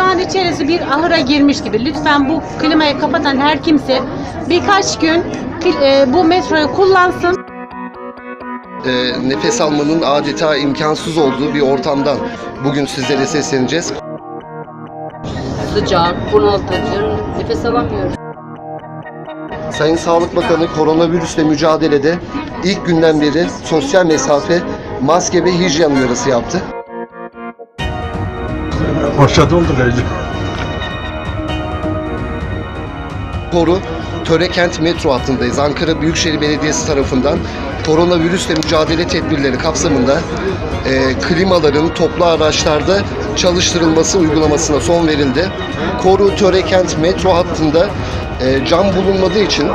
Şu an içerisi bir ahıra girmiş gibi. Lütfen bu klimayı kapatan her kimse birkaç gün e, bu metroyu kullansın. e, nefes almanın adeta imkansız olduğu bir ortamdan bugün sizlere sesleneceğiz. Sıcak, bunaltıcı, nefes alamıyoruz. Sayın Sağlık Bakanı koronavirüsle mücadelede ilk günden beri sosyal mesafe, maske ve hijyen uyarısı yaptı. Başladı oldu Recep. Koru Törekent metro hattındayız. Ankara Büyükşehir Belediyesi tarafından koronavirüsle mücadele tedbirleri kapsamında e, klimaların toplu araçlarda çalıştırılması uygulamasına son verildi. Koru Törekent metro hattında e, cam bulunmadığı için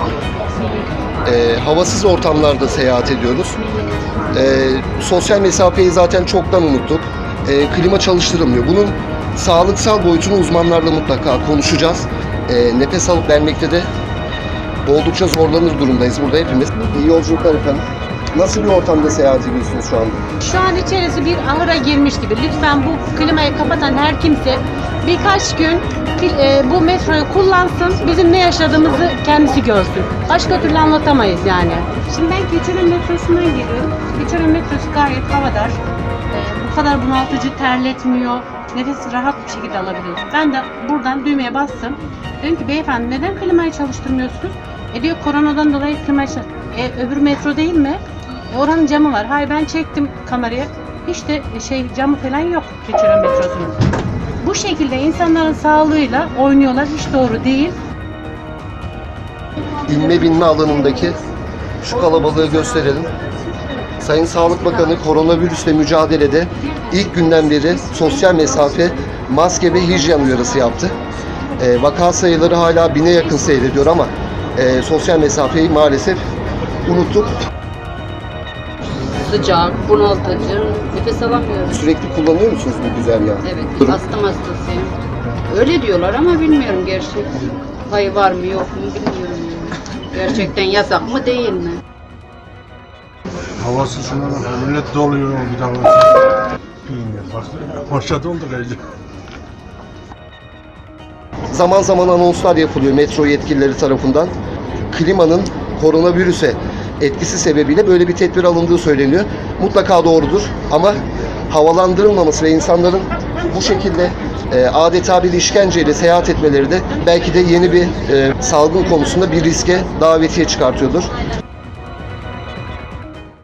e, havasız ortamlarda seyahat ediyoruz. E, sosyal mesafeyi zaten çoktan unuttuk. E, klima çalıştırılmıyor. Bunun sağlıksal boyutunu uzmanlarla mutlaka konuşacağız. E, nefes alıp vermekte de oldukça zorlanır durumdayız burada hepimiz. İyi yolculuklar efendim. Nasıl bir ortamda seyahat ediyorsunuz şu anda? Şu an içerisi bir ahıra girmiş gibi. Lütfen bu klimayı kapatan her kimse birkaç gün e, bu metroyu kullansın. Bizim ne yaşadığımızı kendisi görsün. Başka türlü anlatamayız yani. Şimdi ben Keçiören metrosundan geliyorum. Keçiören metrosu gayet havadar. E, kadar bunaltıcı terletmiyor. Nefesi rahat bir şekilde alabiliyoruz. Ben de buradan düğmeye bastım. Dedim ki beyefendi neden klimayı çalıştırmıyorsunuz? E diyor koronadan dolayı klimayı E öbür metro değil mi? E, oranın camı var. Hayır ben çektim kamerayı. Hiç de şey camı falan yok Keçiören metrosunun. Bu şekilde insanların sağlığıyla oynuyorlar. Hiç doğru değil. İnme binme alanındaki şu kalabalığı gösterelim. Sayın Sağlık Bakanı koronavirüsle mücadelede ilk günden beri sosyal mesafe, maske ve hijyen uyarısı yaptı. E, vaka sayıları hala bine yakın seyrediyor ama e, sosyal mesafeyi maalesef unuttuk. Sıcak, bunaltıcı, nefes alamıyoruz. Sürekli kullanıyor musunuz bu güzergahı? Evet, Durum- astım hastasıyım. Öyle diyorlar ama bilmiyorum gerçek. Payı var mı yok mu bilmiyorum. Gerçekten yasak mı değil mi? Havası şuna bak. Millet doluyor bir daha. Bilmiyorum. Bak, başladı oldu Recep. Zaman zaman anonslar yapılıyor metro yetkilileri tarafından. Klimanın koronavirüse etkisi sebebiyle böyle bir tedbir alındığı söyleniyor. Mutlaka doğrudur ama havalandırılmaması ve insanların bu şekilde e, adeta bir işkenceyle seyahat etmeleri de belki de yeni bir e, salgın konusunda bir riske davetiye çıkartıyordur.